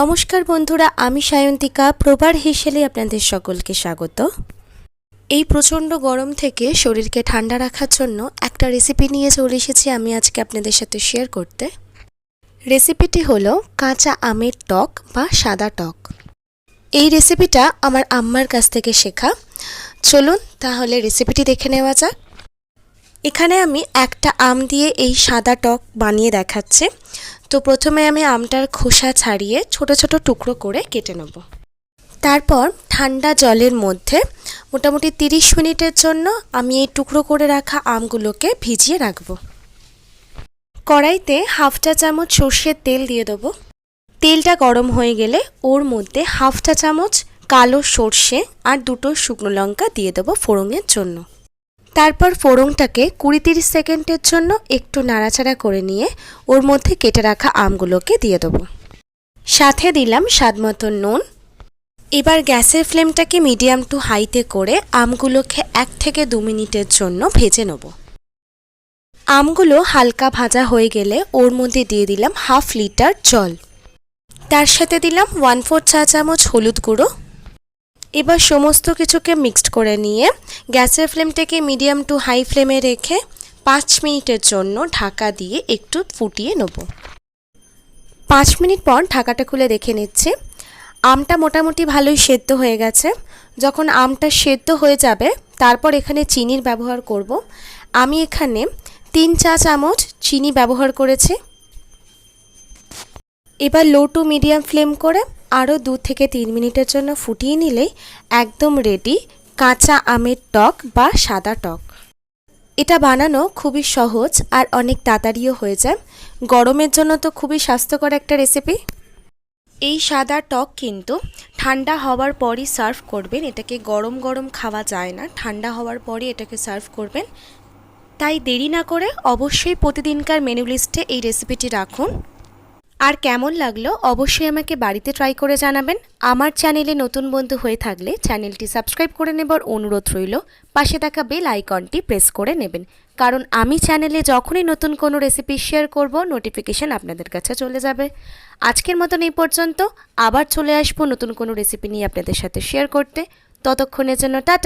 নমস্কার বন্ধুরা, আমি সায়ন্তিকা প্রবার হেসেলে আপনাদের সকলকে স্বাগত। এই প্রচণ্ড গরম থেকে শরীরকে ঠান্ডা রাখার জন্য একটা রেসিপি নিয়ে চলে এসেছি আমি আজকে আপনাদের সাথে শেয়ার করতে। রেসিপিটি হলো কাঁচা আমের টক বা সাদা টক। এই রেসিপিটা আমার আম্মার কাছ থেকে শেখা। চলুন তাহলে রেসিপিটি দেখে নেওয়া যাক। এখানে আমি একটা আম দিয়ে এই সাদা টক বানিয়ে দেখাচ্ছি। তো প্রথমে আমি আমটার খোসা ছাড়িয়ে ছোট ছোট টুকরো করে কেটে নেব। তারপর ঠান্ডা জলের মধ্যে মোটামুটি তিরিশ মিনিটের জন্য আমি এই টুকরো করে রাখা আমগুলোকে ভিজিয়ে রাখব। কড়াইতে হাফ চা চামচ সর্ষের তেল দিয়ে দেবো। তেলটা গরম হয়ে গেলে ওর মধ্যে হাফ চা চামচ কালো সর্ষে আর দুটো শুকনো লঙ্কা দিয়ে দেবো ফোড়নের জন্য। তারপর ফোড়নটাকে কুড়ি তিরিশ সেকেন্ডের জন্য একটু নাড়াচাড়া করে নিয়ে ওর মধ্যে কেটে রাখা আমগুলোকে দিয়ে দেবো। সাথে দিলাম স্বাদ মতো নুন। এবার গ্যাসের ফ্লেমটাকে মিডিয়াম টু হাইতে করে আমগুলোকে এক থেকে দু মিনিটের জন্য ভেজে নেব। আমগুলো হালকা ভাজা হয়ে গেলে ওর মধ্যে দিয়ে দিলাম হাফ লিটার জল। তার সাথে দিলাম ওয়ান ফোর চা চামচ হলুদ গুঁড়ো। এবার সমস্ত কিছুকে মিক্সড করে নিয়ে গ্যাসের ফ্লেমটাকে মিডিয়াম টু হাই ফ্লেমে রেখে পাঁচ মিনিটের জন্য ঢাকা দিয়ে একটু ফুটিয়ে নেব। পাঁচ মিনিট পর ঢাকাটা খুলে দেখে নিচ্ছি। আমটা মোটামুটি ভালোই সেদ্ধ হয়ে গেছে। যখন আমটা সেদ্ধ হয়ে যাবে, তারপর এখানে চিনির ব্যবহার করব। আমি এখানে তিন চা চামচ চিনি ব্যবহার করেছি। এবার লো টু মিডিয়াম ফ্লেম করে আরও দু থেকে তিন মিনিটের জন্য ফুটিয়ে নিলেই একদম রেডি কাঁচা আমের টক বা সাদা টক। এটা বানানো খুবই সহজ আর অনেক তাড়াতাড়িও হয়ে যায়। গরমের জন্য তো খুবই স্বাস্থ্যকর একটা রেসিপি এই সাদা টক কিন্তু ঠান্ডা হওয়ার পরই সার্ভ করবেন। এটাকে গরম গরম খাওয়া যায় না। ঠান্ডা হওয়ার পরই এটাকে সার্ভ করবেন। তাই দেরি না করে অবশ্যই প্রতিদিনকার মেনু লিস্টে এই রেসিপিটি রাখুন। আর কেমন লাগল অবশ্যই আমাকে বাড়িতে ট্রাই করে জানাবেন। আমার চ্যানেলে নতুন বন্ধু হয়ে থাকলে চ্যানেলটি সাবস্ক্রাইব করে নেবার অনুরোধ রইল। পাশে থাকা বেল আইকনটি প্রেস করে নেবেন। কারণ আমি চ্যানেলে যখনই নতুন কোনো রেসিপি শেয়ার করব নোটিফিকেশান আপনাদের কাছে চলে যাবে। আজকের মতন এই পর্যন্ত। আবার চলে আসব নতুন কোনো রেসিপি নিয়ে আপনাদের সাথে শেয়ার করতে। ততক্ষণের জন্য টাটা।